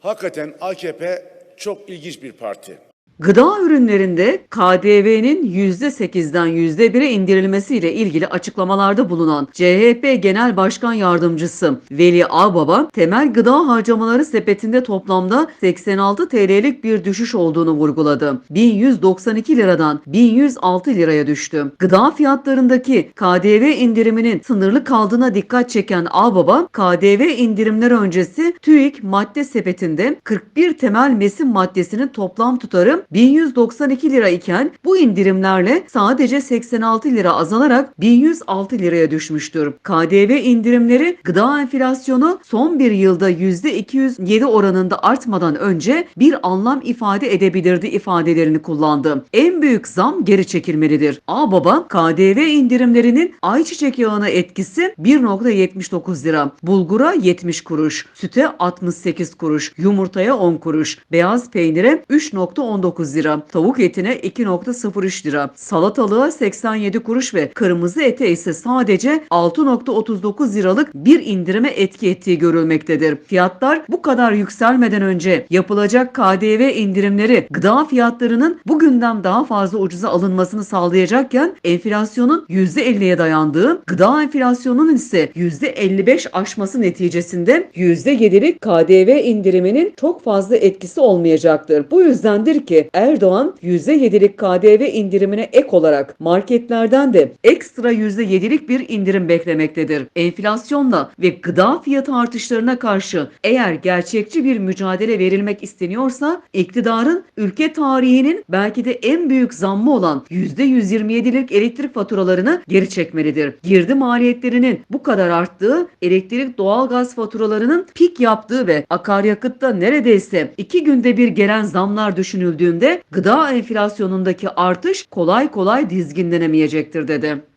Hakikaten AKP çok ilginç bir parti. Gıda ürünlerinde KDV'nin %8'den %1'e indirilmesiyle ilgili açıklamalarda bulunan CHP Genel Başkan Yardımcısı Veli Ağbaba, temel gıda harcamaları sepetinde toplamda 86 TL'lik bir düşüş olduğunu vurguladı. 1192 liradan 1106 liraya düştü. Gıda fiyatlarındaki KDV indiriminin sınırlı kaldığına dikkat çeken Ağbaba, KDV indirimler öncesi TÜİK madde sepetinde 41 temel mesin maddesinin toplam tutarı 1192 lira iken bu indirimlerle sadece 86 lira azalarak 1106 liraya düşmüştür. KDV indirimleri gıda enflasyonu son bir yılda %207 oranında artmadan önce bir anlam ifade edebilirdi ifadelerini kullandı. En büyük zam geri çekilmelidir. Ağbaba KDV indirimlerinin ayçiçek yağına etkisi 1.79 lira, bulgura 70 kuruş, süte 68 kuruş, yumurtaya 10 kuruş, beyaz peynire 3.19 lira, tavuk etine 2.03 lira, salatalığa 87 kuruş ve kırmızı ete ise sadece 6.39 liralık bir indirime etki ettiği görülmektedir. Fiyatlar bu kadar yükselmeden önce yapılacak KDV indirimleri gıda fiyatlarının bugünden daha fazla ucuza alınmasını sağlayacakken enflasyonun %50'ye dayandığı, gıda enflasyonunun ise %55 aşması neticesinde %7'lik KDV indiriminin çok fazla etkisi olmayacaktır. Bu yüzdendir ki Erdoğan %7'lik KDV indirimine ek olarak marketlerden de ekstra %7'lik bir indirim beklemektedir. Enflasyonla ve gıda fiyatı artışlarına karşı eğer gerçekçi bir mücadele verilmek isteniyorsa iktidarın ülke tarihinin belki de en büyük zammı olan %127'lik elektrik faturalarını geri çekmelidir. Girdi maliyetlerinin bu kadar arttığı, elektrik doğalgaz faturalarının pik yaptığı ve akaryakıtta neredeyse iki günde bir gelen zamlar düşünüldüğünde gıda enflasyonundaki artış kolay kolay dizginlenemeyecektir dedi.